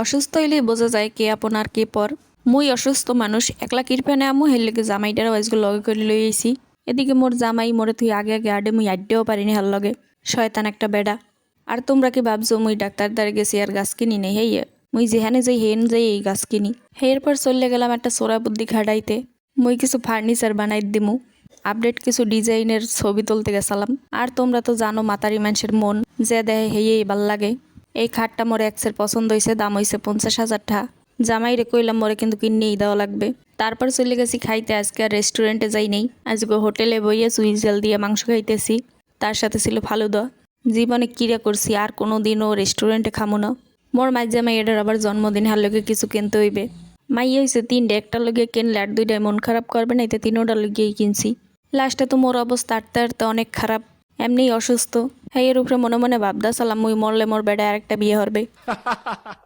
অসুস্থ হইলেই বোঝা যায় কে আপন আর কে পর। মুই অসুস্থ মানুষ, একলা কিরপেনে আমু, হের লেগে জামাইটার ওয়াইজগুলো লগে করে লই আইছি। এদিকে মোর জামাই মোরে তুই আগে আগে আডে মুই আড্ডেও পারিনি হার লগে। শয়তান একটা বেডা। আর তোমরা কি ভাবছ, মুই ডাক্তার দ্বারে গেছি আর গাছ কিনি নেই হেই মুই যেখানে যাই, হেন যাই এই গাছ কিনি। হের পর চলে গেলাম একটা সোরা বুদ্ধি খাটাইতে মুই কিছু ফার্নিচার বানাই দিমু। আপডেট কিছু ডিজাইনের ছবি তুলতে গেছিলাম। আর তোমরা তো জানো মাতারি মানুষের মন, যে দেহে হেয়েই ভালো লাগে। এই খাটটা মোর এক্সের পছন্দ হয়েছে দাম হয়েছে পঞ্চাশ হাজার টাকা। জামাই রে কইলাম, মোরে কিন্তু কিনেই দেওয়া লাগবে। তারপর চলে গেছি খাইতে, আজকে আর রেস্টুরেন্টে যাই নেই। আজকে হোটেলে বইয়ে সুইজেল দিয়ে মাংস খাইতেছি। তার সাথে ছিল ফালুদা। জীবনে কিরা করছি, আর কোনো দিনও রেস্টুরেন্টে খামো না। মোর মাঝে মাইয়াটার আবার জন্মদিন, হার লগে কিছু কিনতে হইবে। মাই হয়েছে তিনটে, একটা লগে কিনলে আর দুইটায় মন খারাপ করবে না এতে তিনোটা লগিয়েই কিনছি। লাস্টে তো মোর অবস্থা আটতে আটতে অনেক খারাপ। এমনিই অসুস্থ। হ্যাঁ এর উপরে মনে মনে ভাবদা, সালাম, মুই মরলে মোর বেড়ায় আরেকটা বিয়ে হবে